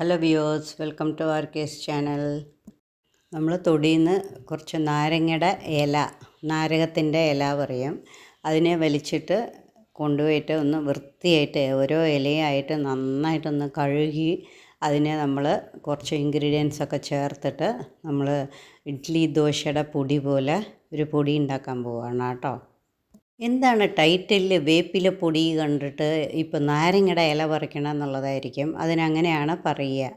Hello viewers welcome to R K's channel നമ്മൾ തൊടിയിൽ നിന്ന് കുറച്ച് നാരങ്ങയുടെ ഇല നാരകത്തിന്റെ ഇല പറയും. അതിനെ വലിച്ചിട്ട് കൊണ്ടുപോയിട്ട് ഒന്ന് വൃത്തിയായിട്ട് ഓരോ ഇലയായിട്ട് നന്നായിട്ടൊന്ന് കഴുകി അതിനെ നമ്മൾ കുറച്ച് ഇൻഗ്രീഡിയൻസ് ഒക്കെ ചേർത്തിട്ട് നമ്മൾ ഇഡ്ഡലി ദോശയുടെ പൊടി പോലെ ഒരു പൊടി ഉണ്ടാക്കാൻ പോവുകയാണ് കേട്ടോ. എന്താണ് ടൈറ്റിൽ വേപ്പില പൊടി കണ്ടിട്ട് ഇപ്പോൾ നാരങ്ങയുടെ ഇല പറിക്കണം എന്നുള്ളതായിരിക്കും. അതിനങ്ങനെയാണ് പറയുക.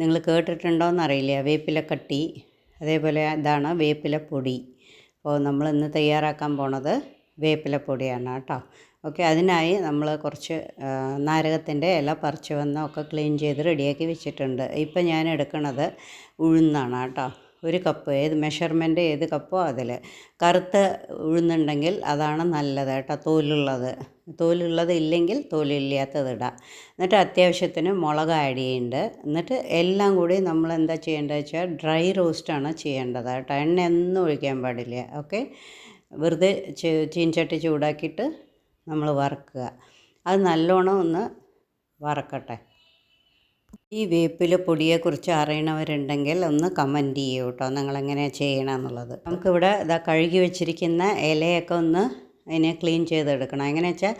നിങ്ങൾ കേട്ടിട്ടുണ്ടോയെന്നറിയില്ല വേപ്പില കട്ടി അതേപോലെ ഇതാണ് വേപ്പില പൊടി. അപ്പോൾ നമ്മൾ ഇന്ന് തയ്യാറാക്കാൻ പോണത് വേപ്പില പൊടിയാണ് കേട്ടോ. ഓക്കെ അതിനായി നമ്മൾ കുറച്ച് നാരകത്തിന്റെ ഇല പറിച്ച് വന്ന ഒക്കെ ക്ലീൻ ചെയ്ത് റെഡിയാക്കി വെച്ചിട്ടുണ്ട്. ഇപ്പം ഞാൻ എടുക്കുന്നത് ഉഴുന്നാണ് കേട്ടോ. ഒരു കപ്പ് ഏത് മെഷർമെന്റ് ഏത് കപ്പോ അതിൽ കറുത്ത ഉഴുന്നുണ്ടെങ്കിൽ അതാണ് നല്ലത് കേട്ടോ തോലുള്ളത്. തോലുള്ളത് ഇല്ലെങ്കിൽ തോലില്ലാത്തത് ഇടാം. എന്നിട്ട് അത്യാവശ്യത്തിന് മുളക് ആഡ് ചെയ്യുന്നുണ്ട് എന്നിട്ട് എല്ലാം കൂടി നമ്മൾ എന്താ ചെയ്യേണ്ടത് വെച്ചാൽ ഡ്രൈ റോസ്റ്റാണ് ചെയ്യേണ്ടത് കേട്ടോ. എണ്ണ ഒന്നും ഒഴിക്കാൻ പാടില്ല ഓക്കെ വെറുതെ ചീൻചട്ടി ചൂടാക്കിയിട്ട് നമ്മൾ വറക്കുക. അത് നല്ലോണം ഒന്ന് വറക്കട്ടെ. ഈ വേപ്പില പൊടിയെക്കുറിച്ച് അറിയണവരുണ്ടെങ്കിൽ ഒന്ന് കമന്റ് ചെയ്യൂ കേട്ടോ. നിങ്ങളെങ്ങനെയാണ് ചെയ്യണമെന്നുള്ളത് നമുക്കിവിടെ ഇതാ കഴുകി വെച്ചിരിക്കുന്ന ഇലയൊക്കെ ഒന്ന് അതിനെ ക്ലീൻ ചെയ്തെടുക്കണം. എങ്ങനെ വെച്ചാൽ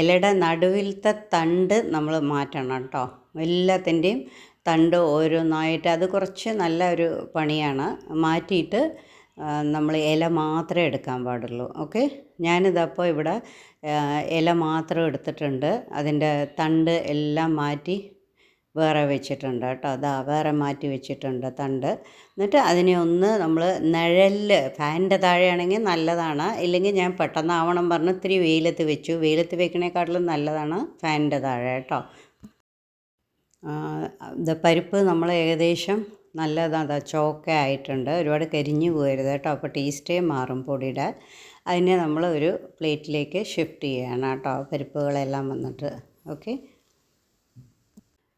ഇലയുടെ നടുവിലത്തെ തണ്ട് നമ്മൾ മാറ്റണം കേട്ടോ. എല്ലാത്തിന്റെയും തണ്ട് ഓരോന്നായിട്ട് അത് കുറച്ച് നല്ല ഒരു പണിയാണ്. മാറ്റിയിട്ട് നമ്മൾ ഇല മാത്രമേ എടുക്കാൻ പാടുള്ളൂ. ഓക്കെ? ഞാനിതപ്പോൾ ഇവിടെ ഇല മാത്രം എടുത്തിട്ടുണ്ട്. അതിന്റെ തണ്ട് എല്ലാം മാറ്റി വേറെ വെച്ചിട്ടുണ്ട് കേട്ടോ. അതാ വേറെ മാറ്റി വെച്ചിട്ടുണ്ട് തണ്ട്. എന്നിട്ട് അതിനെ ഒന്ന് നമ്മൾ നിഴലിൽ ഫാനിന്റെ താഴെയാണെങ്കിൽ നല്ലതാണ്. ഇല്ലെങ്കിൽ ഞാൻ പെട്ടെന്നാവണം പറഞ്ഞ് ഇത്തിരി വെയിലത്ത് വെച്ചു. വെയിലത്ത് വെക്കണേക്കാട്ടിലും നല്ലതാണ് ഫാനിന്റെ താഴെ കേട്ടോ. പരിപ്പ് നമ്മൾ ഏകദേശം നല്ലതാണ് ചോക്ക ആയിട്ടുണ്ട്. ഒരുപാട് കരിഞ്ഞു പോകരുത് കേട്ടോ. അപ്പോൾ ടേസ്റ്റേ മാറും പൊടിയുടെ. അതിനെ നമ്മൾ ഒരു പ്ലേറ്റിലേക്ക് ഷിഫ്റ്റ് ചെയ്യണം കേട്ടോ. പരിപ്പുകളെല്ലാം വന്നിട്ട്. ഓക്കെ.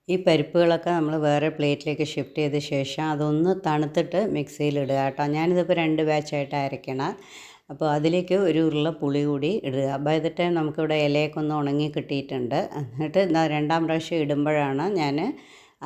ഈ പരിപ്പുകളൊക്കെ നമ്മൾ വേറെ പ്ലേറ്റിലേക്ക് ഷിഫ്റ്റ് ചെയ്ത ശേഷം അതൊന്ന് തണുത്തിട്ട് മിക്സിയിൽ ഇടുക കേട്ടോ. ഞാനിതിപ്പോൾ രണ്ട് ബാച്ചായിട്ട് അരയ്ക്കണം. അപ്പോൾ അതിലേക്ക് ഒരു ഉരുള പുളി കൂടി ഇടുക. അപ്പോൾ ഇതിട്ട് നമുക്കിവിടെ ഇലയൊക്കെ ഒന്ന് ഉണങ്ങി കിട്ടിയിട്ടുണ്ട്. എന്നിട്ട് രണ്ടാം പ്രാവശ്യം ഇടുമ്പോഴാണ് ഞാൻ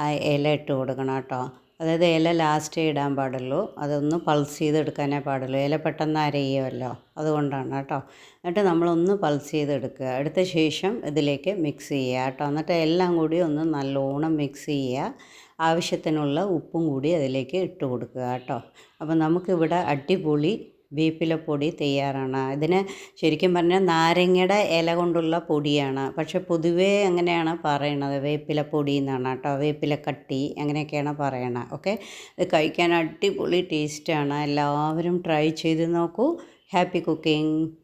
ആ ഇല ഇട്ട് കൊടുക്കണം കേട്ടോ. അതായത് ഇല ലാസ്റ്റേ ഇടാൻ പാടുള്ളൂ. അതൊന്ന് പൾസ് ചെയ്തെടുക്കാനേ പാടുള്ളൂ. ഇല പെട്ടെന്ന് അരയുമല്ലോ അതുകൊണ്ടാണ് കേട്ടോ. എന്നിട്ട് നമ്മളൊന്ന് പൾസ് ചെയ്തെടുക്കുക. എടുത്ത ശേഷം ഇതിലേക്ക് മിക്സ് ചെയ്യുക കേട്ടോ. എന്നിട്ട് എല്ലാം കൂടി ഒന്ന് നല്ലോണം മിക്സ് ചെയ്യുക. ആവശ്യത്തിനുള്ള ഉപ്പും കൂടി അതിലേക്ക് ഇട്ട് കൊടുക്കുക കേട്ടോ. അപ്പോൾ നമുക്കിവിടെ അടിപൊളി വേപ്പിലപ്പൊടി തയ്യാറാണ്. ഇതിന് ശരിക്കും പറഞ്ഞാൽ നാരങ്ങയുടെ ഇല കൊണ്ടുള്ള പൊടിയാണ്. പക്ഷെ പൊതുവേ അങ്ങനെയാണ് പറയണത്. വേപ്പിലപ്പൊടി എന്നാണ് കേട്ടോ. വേപ്പിലക്കട്ടി അങ്ങനെയൊക്കെയാണ് പറയണത്. ഓക്കെ? ഇത് കഴിക്കാൻ അടിപൊളി ടേസ്റ്റാണ്. എല്ലാവരും ട്രൈ ചെയ്ത് നോക്കൂ. Happy cooking.